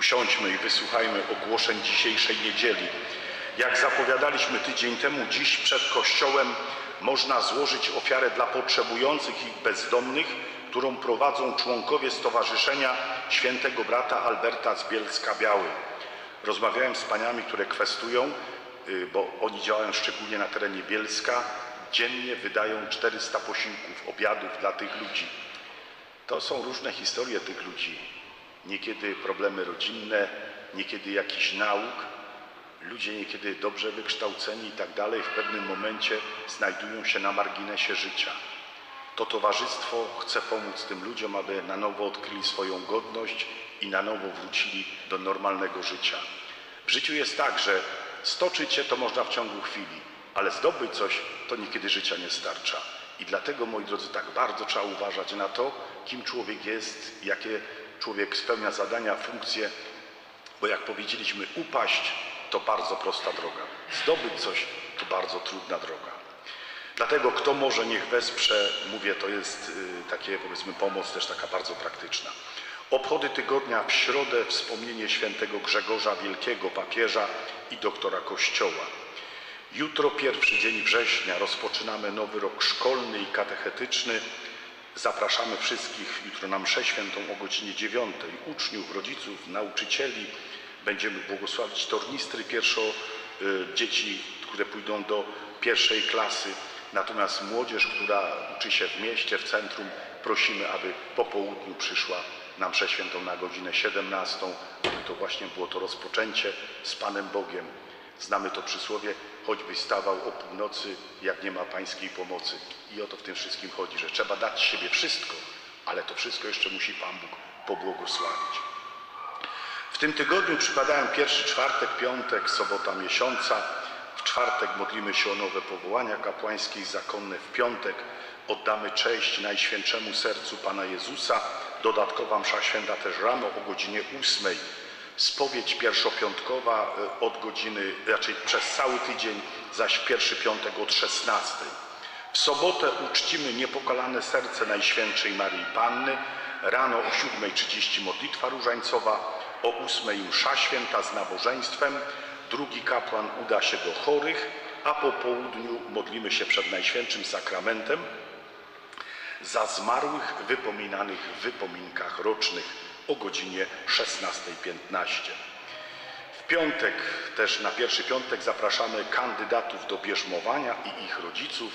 Usiądźmy i wysłuchajmy ogłoszeń dzisiejszej niedzieli. Jak zapowiadaliśmy tydzień temu, dziś przed Kościołem można złożyć ofiarę dla potrzebujących i bezdomnych, którą prowadzą członkowie Stowarzyszenia Świętego Brata Alberta z Bielska Biały. Rozmawiałem z paniami, które kwestują, y, bo oni działają szczególnie na terenie Bielska. Dziennie wydają 400 posiłków, obiadów dla tych ludzi. To są różne historie tych ludzi. Niekiedy problemy rodzinne, niekiedy jakiś nauk. Ludzie niekiedy dobrze wykształceni i tak dalej w pewnym momencie znajdują się na marginesie życia. To towarzystwo chce pomóc tym ludziom, aby na nowo odkryli swoją godność i na nowo wrócili do normalnego życia. W życiu jest tak, że stoczyć się to można w ciągu chwili, ale zdobyć coś to niekiedy życia nie starcza. I dlatego, moi drodzy, tak bardzo trzeba uważać na to, kim człowiek jest, jakie człowiek spełnia zadania, funkcje, bo jak powiedzieliśmy, upaść to bardzo prosta droga. Zdobyć coś to bardzo trudna droga. Dlatego kto może, niech wesprze, mówię, to jest y, takie powiedzmy pomoc też taka bardzo praktyczna. Obchody tygodnia w środę wspomnienie świętego Grzegorza Wielkiego, papieża i doktora Kościoła. Jutro, pierwszy dzień września, rozpoczynamy nowy rok szkolny i katechetyczny. Zapraszamy wszystkich jutro na mszę świętą o godzinie 9. Uczniów, rodziców, nauczycieli. Będziemy błogosławić tornistry pierwszo, y, dzieci, które pójdą do pierwszej klasy. Natomiast młodzież, która uczy się w mieście, w centrum, prosimy, aby po południu przyszła na mszę świętą na godzinę 17, aby to właśnie było to rozpoczęcie z Panem Bogiem. Znamy to przysłowie, choćbyś stawał o północy, jak nie ma pańskiej pomocy. I o to w tym wszystkim chodzi, że trzeba dać siebie wszystko, ale to wszystko jeszcze musi Pan Bóg pobłogosławić. W tym tygodniu przypadają pierwszy czwartek, piątek, sobota miesiąca. W czwartek modlimy się o nowe powołania kapłańskie i zakonne. W piątek oddamy cześć Najświętszemu Sercu Pana Jezusa. Dodatkowa msza święta też rano o godzinie ósmej. Spowiedź pierwszopiątkowa e, od godziny, raczej przez cały tydzień, zaś pierwszy piątek od 16. W sobotę uczcimy niepokalane serce Najświętszej Maryi Panny. Rano o 7.30 modlitwa różańcowa, o 8.00 msza święta z nabożeństwem. Drugi kapłan uda się do chorych, a po południu modlimy się przed Najświętszym Sakramentem za zmarłych wypominanych w wypominkach rocznych o godzinie 16.15. W piątek, też na pierwszy piątek zapraszamy kandydatów do bierzmowania i ich rodziców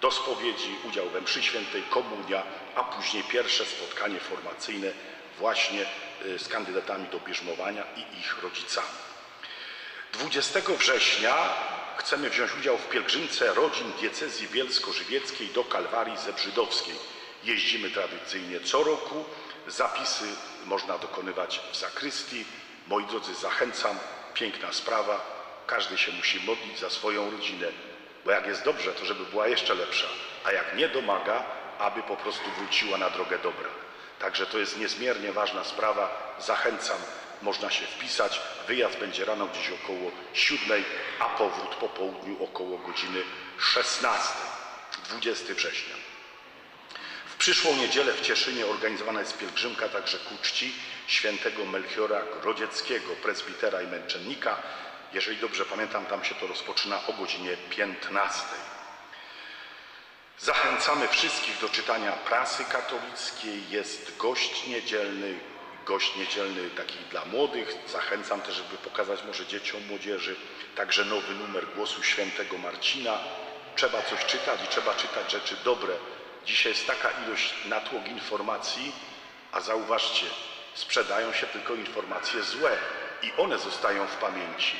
do spowiedzi, udział we mszy świętej, komunia, a później pierwsze spotkanie formacyjne właśnie y, z kandydatami do bierzmowania i ich rodzicami. 20 września chcemy wziąć udział w pielgrzymce rodzin diecezji bielsko-żywieckiej do Kalwarii Zebrzydowskiej. Jeździmy tradycyjnie co roku. Zapisy można dokonywać w zakrystii. Moi drodzy, zachęcam. Piękna sprawa. Każdy się musi modlić za swoją rodzinę, bo jak jest dobrze, to żeby była jeszcze lepsza, a jak nie domaga, aby po prostu wróciła na drogę dobra. Także to jest niezmiernie ważna sprawa. Zachęcam, można się wpisać. Wyjazd będzie rano gdzieś około 7, a powrót po południu około godziny 16, 20 września. Przyszłą niedzielę w Cieszynie organizowana jest pielgrzymka także ku czci świętego Melchiora Grodzieckiego, prezbitera i męczennika. Jeżeli dobrze pamiętam, tam się to rozpoczyna o godzinie 15. Zachęcamy wszystkich do czytania prasy katolickiej. Jest gość niedzielny, gość niedzielny taki dla młodych. Zachęcam też, żeby pokazać może dzieciom, młodzieży, także nowy numer Głosu Świętego Marcina. Trzeba coś czytać i trzeba czytać rzeczy dobre. Dzisiaj jest taka ilość natłok informacji, a zauważcie, sprzedają się tylko informacje złe i one zostają w pamięci.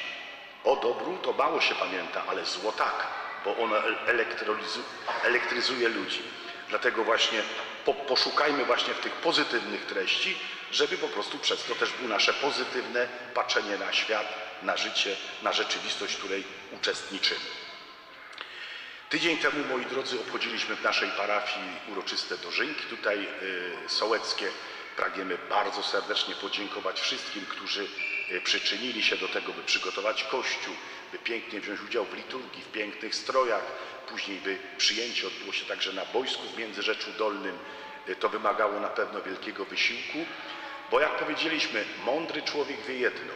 O dobru to mało się pamięta, ale zło tak, bo ono elektryzu, elektryzuje ludzi. Dlatego właśnie po, poszukajmy właśnie w tych pozytywnych treści, żeby po prostu przez to też było nasze pozytywne patrzenie na świat, na życie, na rzeczywistość, w której uczestniczymy. Tydzień temu, moi drodzy, obchodziliśmy w naszej parafii uroczyste dożynki tutaj y, sołeckie. Pragniemy bardzo serdecznie podziękować wszystkim, którzy y, przyczynili się do tego, by przygotować kościół, by pięknie wziąć udział w liturgii, w pięknych strojach. Później, by przyjęcie odbyło się także na boisku w Międzyrzeczu Dolnym. Y, To wymagało na pewno wielkiego wysiłku. Bo jak powiedzieliśmy, mądry człowiek wie jedno,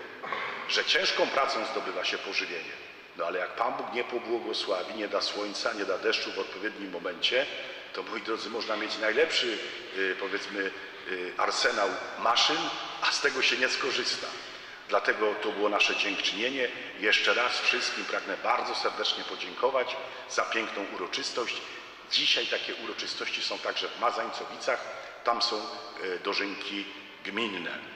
że ciężką pracą zdobywa się pożywienie. No ale jak Pan Bóg nie pobłogosławi, nie da słońca, nie da deszczu w odpowiednim momencie, to moi drodzy, można mieć najlepszy, y, powiedzmy, y, arsenał maszyn, a z tego się nie skorzysta. Dlatego to było nasze dziękczynienie. Jeszcze raz wszystkim pragnę bardzo serdecznie podziękować za piękną uroczystość. Dzisiaj takie uroczystości są także w Mazańcowicach. Tam są y, dożynki gminne.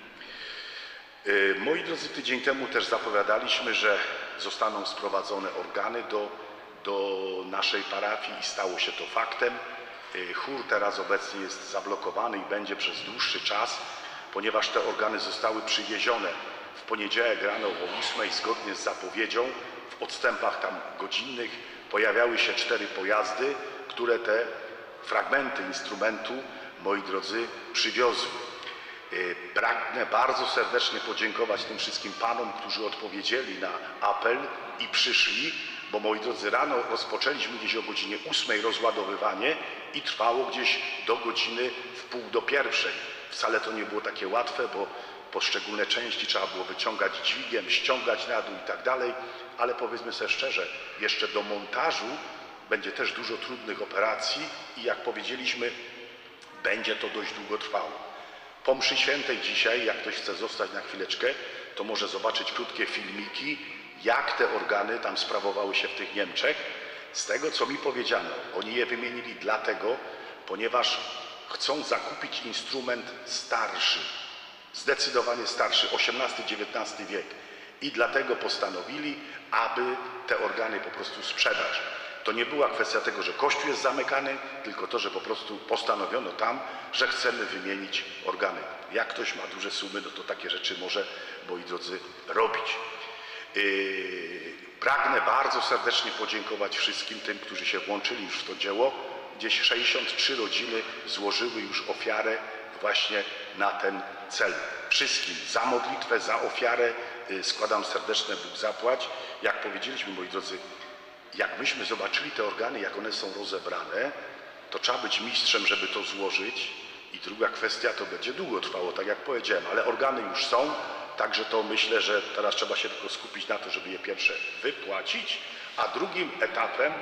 Y, Moi drodzy, tydzień temu też zapowiadaliśmy, że zostaną sprowadzone organy do, do naszej parafii i stało się to faktem. Y, Chór teraz obecnie jest zablokowany i będzie przez dłuższy czas, ponieważ te organy zostały przywiezione w poniedziałek rano o 8 zgodnie z zapowiedzią. W odstępach tam godzinnych pojawiały się cztery pojazdy, które te fragmenty instrumentu, moi drodzy, przywiozły. Y, Pragnę bardzo serdecznie podziękować tym wszystkim panom, którzy odpowiedzieli na apel i przyszli, bo moi drodzy, rano rozpoczęliśmy gdzieś o godzinie 8 rozładowywanie i trwało gdzieś do godziny w pół do pierwszej. Wcale to nie było takie łatwe, bo poszczególne części trzeba było wyciągać dźwigiem, ściągać na dół i tak dalej, ale powiedzmy sobie szczerze, jeszcze do montażu będzie też dużo trudnych operacji i jak powiedzieliśmy, będzie to dość długo trwało. Po mszy świętej dzisiaj, jak ktoś chce zostać na chwileczkę, to może zobaczyć krótkie filmiki, jak te organy tam sprawowały się w tych Niemczech. Z tego, co mi powiedziano, oni je wymienili dlatego, ponieważ chcą zakupić instrument starszy, zdecydowanie starszy, XVIII-XIX wiek. I dlatego postanowili, aby te organy po prostu sprzedać. To nie była kwestia tego, że kościół jest zamykany, tylko to, że po prostu postanowiono tam, że chcemy wymienić organy. Jak ktoś ma duże sumy, no to takie rzeczy może, moi drodzy, robić. Yy, Pragnę bardzo serdecznie podziękować wszystkim tym, którzy się włączyli już w to dzieło. Gdzieś 63 rodziny złożyły już ofiarę właśnie na ten cel. Wszystkim za modlitwę, za ofiarę yy, składam serdeczne Bóg zapłać. Jak powiedzieliśmy, moi drodzy, jak myśmy zobaczyli te organy, jak one są rozebrane, to trzeba być mistrzem, żeby to złożyć. I druga kwestia, to będzie długo trwało, tak jak powiedziałem, ale organy już są, także to myślę, że teraz trzeba się tylko skupić na to, żeby je pierwsze wypłacić, a drugim etapem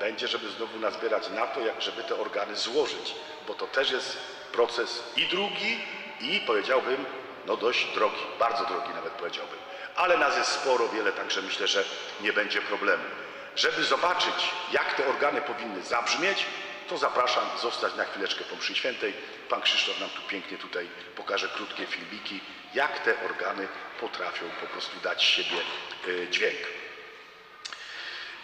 będzie, żeby znowu nazbierać na to, jak żeby te organy złożyć, bo to też jest proces i drugi, i powiedziałbym, no dość drogi, bardzo drogi nawet powiedziałbym. Ale nas jest sporo, wiele, także myślę, że nie będzie problemu. Żeby zobaczyć, jak te organy powinny zabrzmieć, to zapraszam zostać na chwileczkę po mszy świętej. Pan Krzysztof nam tu pięknie tutaj pokaże krótkie filmiki, jak te organy potrafią po prostu dać z siebie y, dźwięk.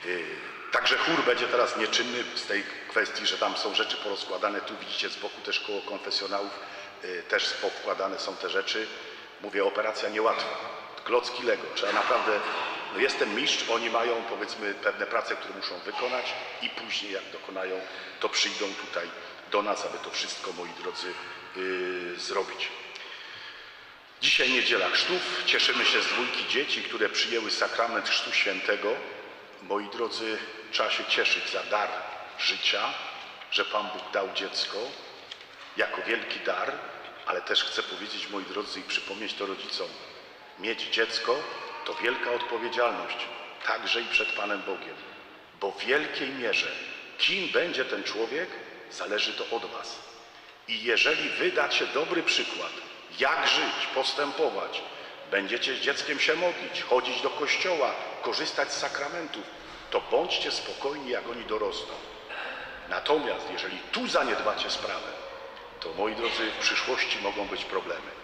Y, Także chór będzie teraz nieczynny z tej kwestii, że tam są rzeczy porozkładane. Tu widzicie z boku też koło konfesjonałów y, też powkładane są te rzeczy. Mówię, operacja niełatwa. Klocki Lego. Trzeba naprawdę, no jestem mistrz, oni mają powiedzmy pewne prace, które muszą wykonać i później jak dokonają, to przyjdą tutaj do nas, aby to wszystko, moi drodzy, y, zrobić. Dzisiaj niedziela chrztów. Cieszymy się z dwójki dzieci, które przyjęły sakrament Chrztu Świętego. Moi drodzy, trzeba się cieszyć za dar życia, że Pan Bóg dał dziecko jako wielki dar, ale też chcę powiedzieć, moi drodzy, i przypomnieć to rodzicom, mieć dziecko to wielka odpowiedzialność, także i przed Panem Bogiem, bo w wielkiej mierze, kim będzie ten człowiek, zależy to od Was. I jeżeli wy dacie dobry przykład, jak żyć, postępować, będziecie z dzieckiem się modlić, chodzić do kościoła, korzystać z sakramentów, to bądźcie spokojni, jak oni dorosną. Natomiast jeżeli tu zaniedbacie sprawę, to moi drodzy, w przyszłości mogą być problemy.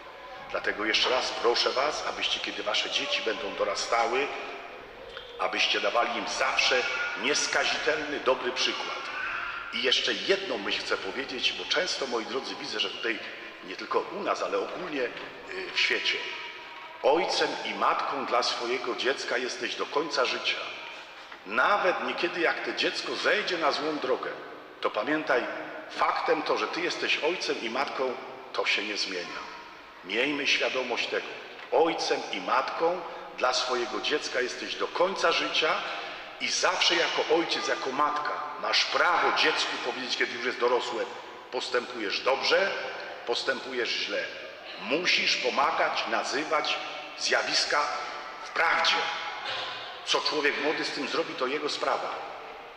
Dlatego jeszcze raz proszę Was, abyście, kiedy Wasze dzieci będą dorastały, abyście dawali im zawsze nieskazitelny, dobry przykład. I jeszcze jedną myśl chcę powiedzieć, bo często, moi drodzy, widzę, że tutaj nie tylko u nas, ale ogólnie y, w świecie. Ojcem i matką dla swojego dziecka jesteś do końca życia. Nawet niekiedy, jak to dziecko zejdzie na złą drogę, to pamiętaj, faktem to, że ty jesteś ojcem i matką, to się nie zmienia. Miejmy świadomość tego. Ojcem i matką dla swojego dziecka jesteś do końca życia i zawsze jako ojciec, jako matka masz prawo dziecku powiedzieć, kiedy już jest dorosłe, postępujesz dobrze, postępujesz źle. Musisz pomagać, nazywać zjawiska w prawdzie. Co człowiek młody z tym zrobi, to jego sprawa.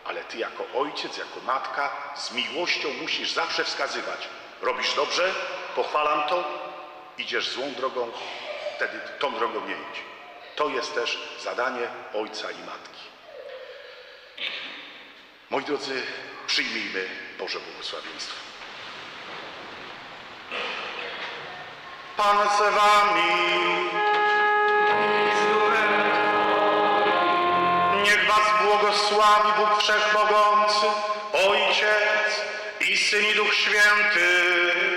Ale ty jako ojciec, jako matka z miłością musisz zawsze wskazywać. Robisz dobrze, pochwalam to, idziesz złą drogą, wtedy tą drogą nie idź. To jest też zadanie ojca i matki. Moi drodzy, przyjmijmy Boże błogosławieństwo. Pan z wami. Niech was błogosławi Bóg Wszechmogący, Ojciec i Syn i Duch Święty.